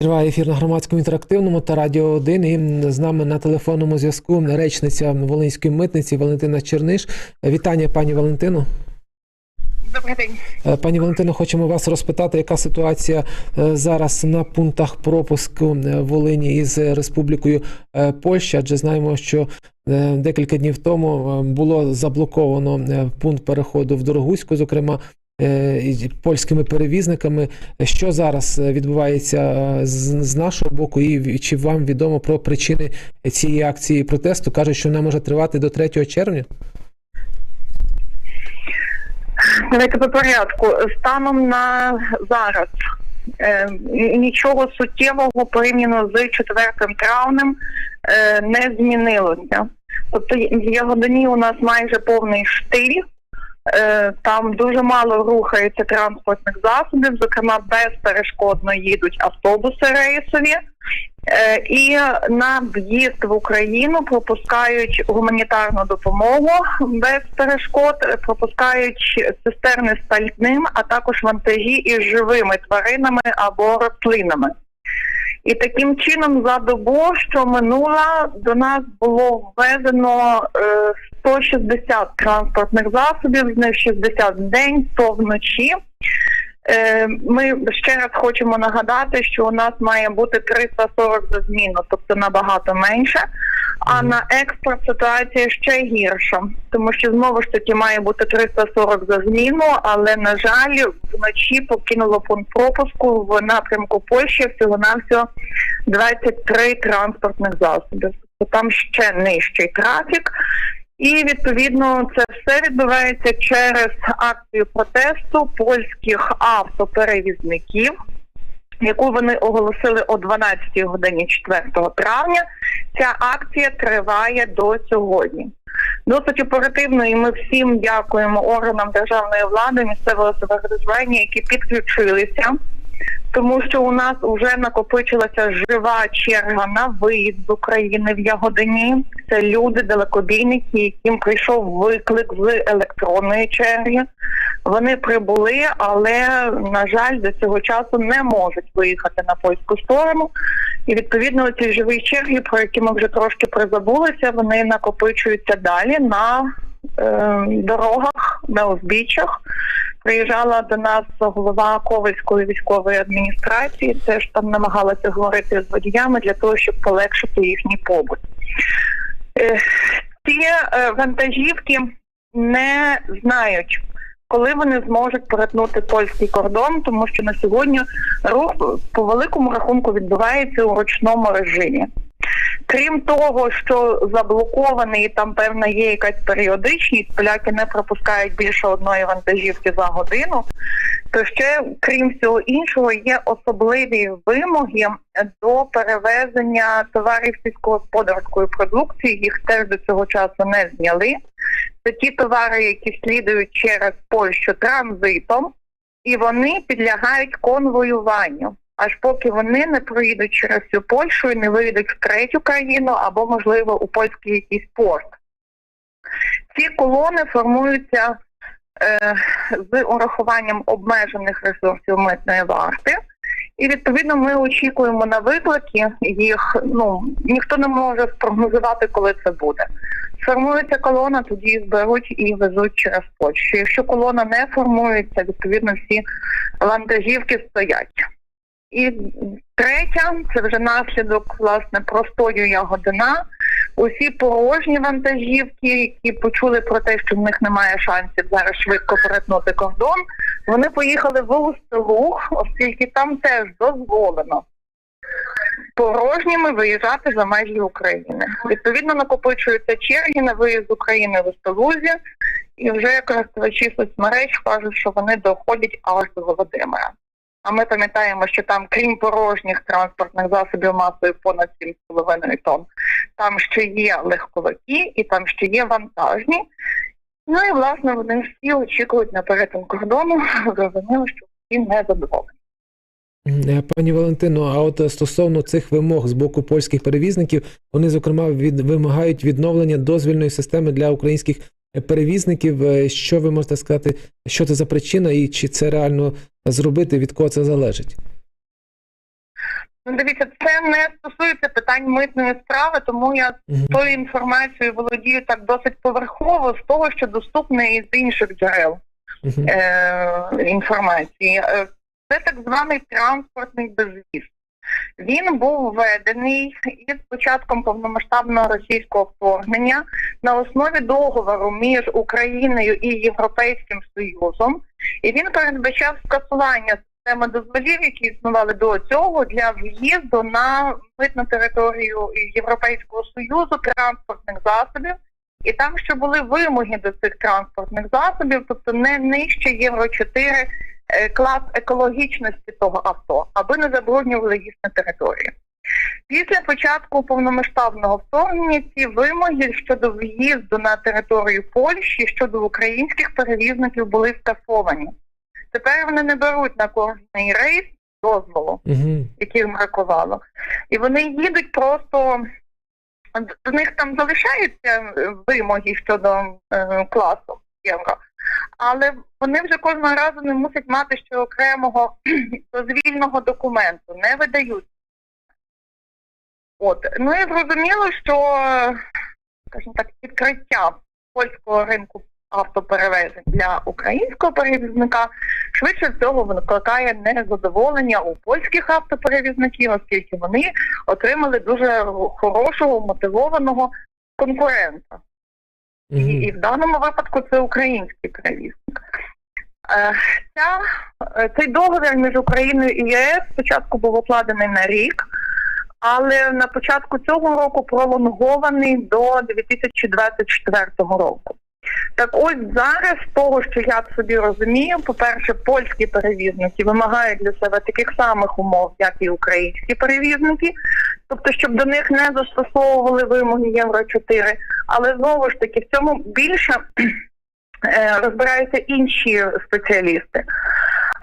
Триває ефір на громадському інтерактивному та радіо 1. І з нами на телефонному зв'язку речниця Волинської митниці Валентина Черниш. Вітання, пані Валентино. Добрий день. Е, Пані Валентино, хочемо вас розпитати, яка ситуація е, зараз на пунктах пропуску е, Волині із Республікою Польща, адже знаємо, що декілька днів тому було заблоковано пункт переходу в Дорогуську, зокрема польськими перевізниками. Що зараз е, відбувається е, з, нашого боку, і чи вам відомо про причини цієї акції протесту? кажуть, що вона може тривати до 3 червня. Давайте по порядку. Станом на зараз е, нічого суттєвого порівняно з 4 травнем е, не змінилося. Тобто в Ягодині у нас майже повний штиль. Е, Там дуже мало рухається транспортних засобів, зокрема безперешкодно їдуть автобуси рейсові. Е, І на в'їзд в Україну пропускають гуманітарну допомогу без перешкод, пропускають цистерни з пальним, а також вантажі із живими тваринами або рослинами. І таким чином за добу, що минула, до нас було ввезено е, 160 транспортних засобів, з них 60 в день, 100 вночі. Е, Ми ще раз хочемо нагадати, що у нас має бути 340 за зміну, тобто набагато менше. А на експорт ситуація ще гірша, тому що знову ж таки має бути 340 за зміну, але на жаль, вночі покинуло пункт пропуску в напрямку Польщі всього навсього 23 транспортних засобів. Тобто там ще нижчий трафік. І відповідно це все відбувається через акцію протесту польських автоперевізників, яку вони оголосили о 12 годині 4 травня. Ця акція триває до сьогодні. Досить оперативно, і ми всім дякуємо органам державної влади, місцевого самоврядування, які підключилися тому що у нас вже накопичилася жива черга на виїзд з України в Ягодині. Це люди, далекобійники, яким прийшов виклик з електронної черги. Вони прибули, але на жаль, до цього часу не можуть виїхати на польську сторону. І відповідно ці живі черги, про які ми вже трошки призабулися, вони накопичуються далі на е, дорогах, на узбіччях. Приїжджала до нас голова Ковальської військової адміністрації, теж там намагалася говорити з водіями для того, щоб полегшити їхній побут. Е, Ці е, вантажівки не знають, коли вони зможуть перетнути польський кордон, тому що на сьогодні рух по великому рахунку відбувається у ручному режимі. Крім того, що заблокований і там певна є якась періодичність, поляки не пропускають більше одної вантажівки за годину. То ще, крім всього іншого, є особливі вимоги до перевезення товарів сільськогосподарської продукції. Їх теж до цього часу не зняли. Це ті товари, які слідують через Польщу транзитом, і вони підлягають конвоюванню аж поки вони не проїдуть через всю Польщу і не виїдуть в третю країну або, можливо, у польський якийсь порт. Ці колони формуються е, з урахуванням обмежених ресурсів митної варти. І відповідно ми очікуємо на виклики їх. Ну ніхто не може спрогнозувати, коли це буде. Формується колона, тоді їх беруть і везуть через Польщу. Якщо колона не формується, відповідно всі вантажівки стоять. І третя це вже наслідок власне простою ягодина. Усі порожні вантажівки, які почули про те, що в них немає шансів зараз швидко перетнути кордон. Вони поїхали в Устилуг, оскільки там теж дозволено порожніми виїжджати за межі України. Відповідно, накопичуються черги на виїзд України в Устилузі, і вже користувачі соцмереж кажуть, що вони доходять аж до Володимира. А ми пам'ятаємо, що там, крім порожніх транспортних засобів масою понад 7,5 тонн, там ще є легковики і там ще є вантажні. Ну і власне вони всі очікують на перетин кордону, зрозуміло, що всі не задоволені. Е, Пані Валентино, а от е, стосовно цих вимог з боку польських перевізників, вони зокрема від вимагають відновлення дозвільної системи для українських перевізників. Е, Що ви можете сказати, що це за причина, і чи це реально зробити, від кого це залежить? Ну, дивіться, це не стосується питань митної справи, тому я Мгм. тою інформацією володію так досить поверхово з того, що доступне із інших джерел Мгм. е, інформації. Е, Це так званий транспортний безвіз. Він був введений із початком повномасштабного російського вторгнення на основі договору між Україною і Європейським Союзом, і він передбачав скасування системи дозволів, які існували до цього для в'їзду на митну територію Європейського Союзу транспортних засобів. І там ще були вимоги до цих транспортних засобів, тобто не нижче Євро 4 е, клас екологічності того авто, аби не забруднювали їхню територію. Після початку повномасштабного вторгнення ці вимоги щодо в'їзду на територію Польщі щодо українських перевізників були скасовані. Тепер вони не беруть на кожний рейс дозволу Мгм. яких бракувало. І вони їдуть просто до них там залишаються е, вимоги щодо е, класу євро, але вони вже кожного разу не мусять мати ще окремого дозвільного документу, не видають. От ну і зрозуміло, що скажімо так, відкриття польського ринку автоперевезень для українського перевізника швидше всього викликає незадоволення у польських автоперевізників, оскільки вони отримали дуже хорошого мотивованого конкурента. І, і в даному випадку це український перевізник. Е, Ця, е, цей договір між Україною і ЄС спочатку був укладений на рік, але на початку цього року пролонгований до 2024 року. Так ось зараз, з того, що я собі розумію, по-перше, польські перевізники вимагають для себе таких самих умов, як і українські перевізники, тобто, щоб до них не застосовували вимоги Євро 4, але знову ж таки в цьому більше е, розбираються інші спеціалісти.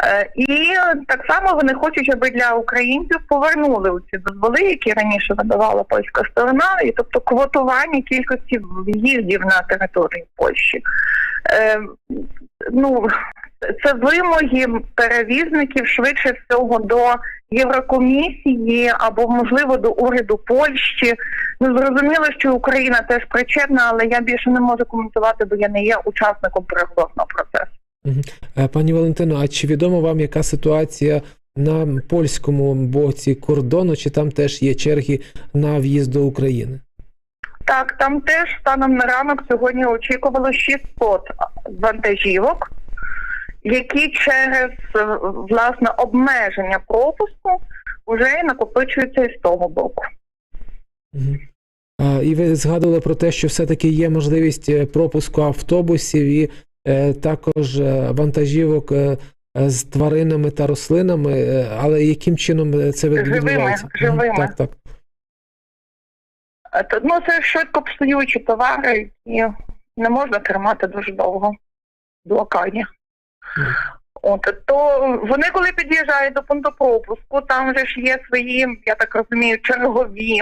Е, І так само вони хочуть, аби для українців повернули ці дозволи, які раніше видавала польська сторона, і тобто квотування кількості в'їздів на територію Польщі. Е, ну, це вимоги перевізників швидше всього до Єврокомісії або, можливо, до уряду Польщі. Ну, зрозуміло, що Україна теж причетна, але я більше не можу коментувати, бо я не є учасником переговорного процесу. Е, Пані Валентино, а чи відомо вам, яка ситуація на польському боці кордону, чи там теж є черги на в'їзд до України? Так, там теж станом на ранок сьогодні очікувало 600 вантажівок, які через е, власне обмеження пропуску вже накопичуються із того боку. А, І ви згадували про те, що все-таки є можливість е, пропуску автобусів і е, також вантажівок е, з тваринами та рослинами, е, але яким чином це від- Живими, живими. Так, так. Ну, це швидко псуючі товари, які не можна тримати дуже довго в блокаді. От то вони, коли під'їжджають до пункту пропуску, там вже ж є свої, я так розумію, чергові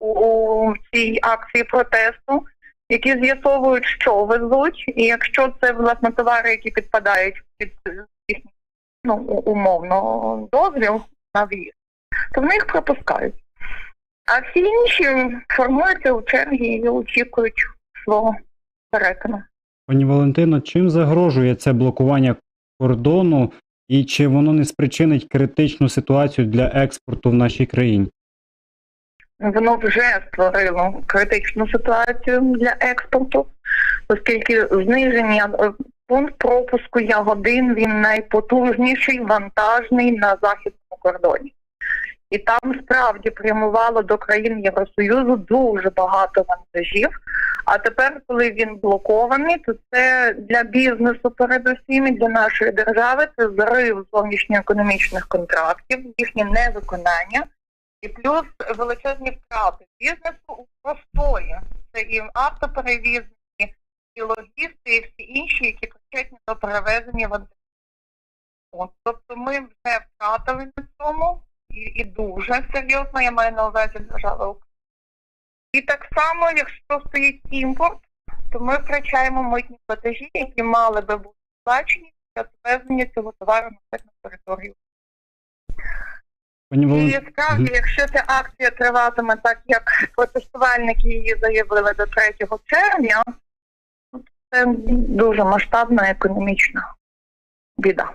у, у цій акції протесту, які з'ясовують, що везуть, і якщо це власне товари, які підпадають під їхній ну, умовно дозвіл на в'їзд, то вони їх пропускають. А всі інші формуються у черги і очікують свого перетину. Пані Валентино, чим загрожує це блокування кордону і чи воно не спричинить критичну ситуацію для експорту в нашій країні? Воно вже створило критичну ситуацію для експорту, оскільки зниження е, пункт пропуску Ягодин він найпотужніший вантажний на західному кордоні. І там справді прямувало до країн Євросоюзу дуже багато вантажів. А тепер, коли він блокований, то це для бізнесу, передусім і для нашої держави це зрив зовнішньоекономічних контрактів, їхнє невиконання. І плюс величезні втрати бізнесу у простої. Це і автоперевізники, і логісти, і всі інші, які причетні до перевезення вантажів. Тобто ми вже втратили на цьому і, і дуже серйозно, я маю на увазі держава Україна. І так само, якщо стоїть імпорт, то ми втрачаємо митні платежі, які мали би бути сплачені для довезення цього товару на територію І справді, якщо ця акція триватиме так, як протестувальники її заявили до 3 червня, це дуже масштабна економічна біда.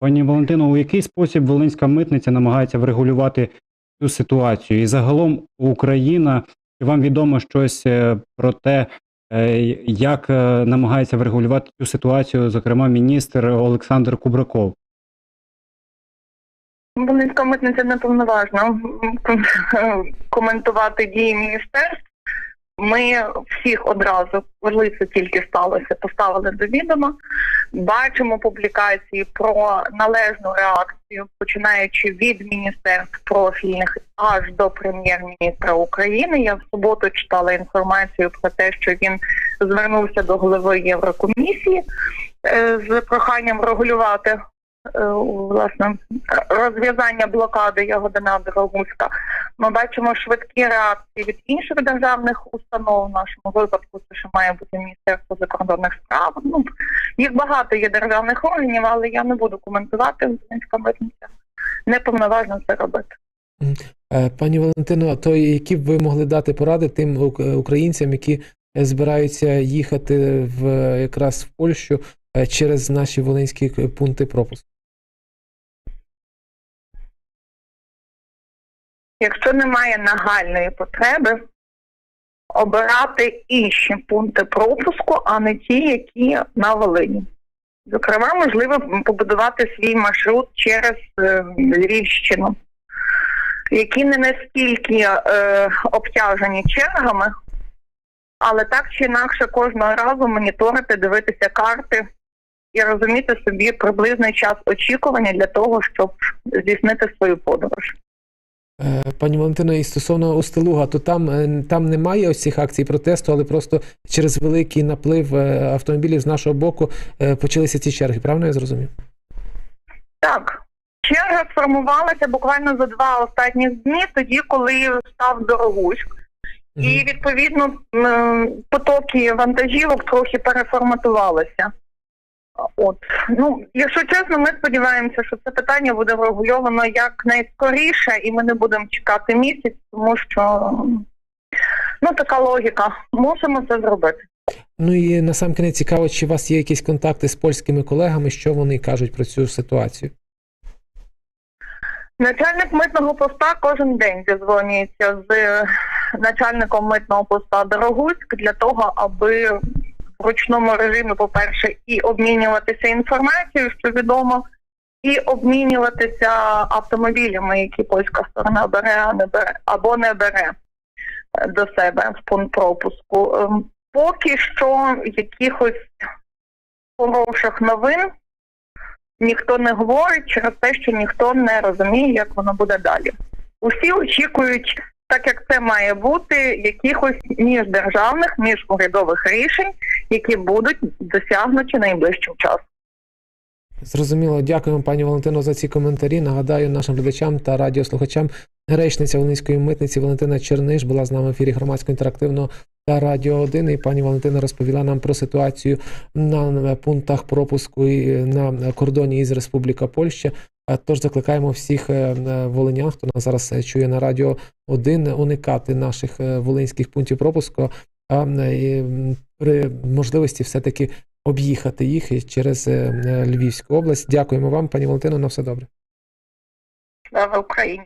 Пані Валентино, у який спосіб Волинська митниця намагається врегулювати цю ситуацію? І загалом Україна, чи вам відомо щось е, про те, е, як е, намагається врегулювати цю ситуацію, зокрема, міністр Олександр Кубраков? Волинська митниця не повноважна коментувати дії міністерств. Ми всіх одразу, коли це тільки сталося, поставили до відома. Бачимо публікації про належну реакцію, починаючи від міністерств профільних аж до прем'єр-міністра України. Я в суботу читала інформацію про те, що він звернувся до голови Єврокомісії е, з проханням регулювати власне розв'язання блокади Ягодина Дорогуська. Ми бачимо швидкі реакції від інших державних установ. В нашому випадку це ще має бути Міністерство закордонних справ. Ну їх багато є державних органів, але я не буду коментувати українська митниця. Неповноважно це робити. Е, Пані Валентино, то які б ви могли дати поради тим українцям, які е, збираються їхати в е, якраз в Польщу е, через наші волинські пункти пропуску? Якщо немає нагальної потреби, обирати інші пункти пропуску, а не ті, які на Волині. Зокрема, можливо побудувати свій маршрут через е, Львівщину, які не настільки е, обтяжені чергами, але так чи інакше кожного разу моніторити, дивитися карти і розуміти собі приблизний час очікування для того, щоб здійснити свою подорож. Е, Пані Валентино, і стосовно Устилуга, то там, е, там немає ось цих акцій протесту, але просто через великий наплив е, автомобілів з нашого боку почалися ці черги. Правильно я зрозумів? Так. Черга сформувалася буквально за два останні дні, тоді, коли став Дорогуськ. І відповідно потоки вантажівок трохи переформатувалися. От ну, якщо чесно, ми сподіваємося, що це питання буде врегульовано якнайскоріше, і ми не будемо чекати місяць, тому що ну така логіка. Мусимо це зробити. Ну і на сам кінець цікаво, чи у вас є якісь контакти з польськими колегами, що вони кажуть про цю ситуацію? Начальник митного поста кожен день зізвонюється з е, начальником митного поста Дорогуськ для того, аби в ручному режимі, по-перше, і обмінюватися інформацією, що відомо, і обмінюватися автомобілями, які польська сторона бере, не бере або не бере е, до себе в пункт пропуску. Ем, Поки що якихось хороших новин ніхто не говорить через те, що ніхто не розуміє, як воно буде далі. Усі очікують, так як це має бути, якихось міждержавних, міжурядових рішень, які будуть досягнуті найближчим часом. Зрозуміло, дякуємо, пані Валентино, за ці коментарі. Нагадаю нашим глядачам та радіослухачам. Речниця Волинської митниці Валентина Черниш була з нами в ефірі громадського інтерактивного та Радіо 1. І пані Валентина розповіла нам про ситуацію на пунктах пропуску і на кордоні із Республіка Польща. Тож закликаємо всіх е, е, волинян, хто нас зараз е, чує на Радіо 1, уникати наших е, волинських пунктів пропуску, а при можливості все-таки об'їхати їх через е, е, Львівську область. Дякуємо вам, пані Валентино, на все добре. Слава Україні!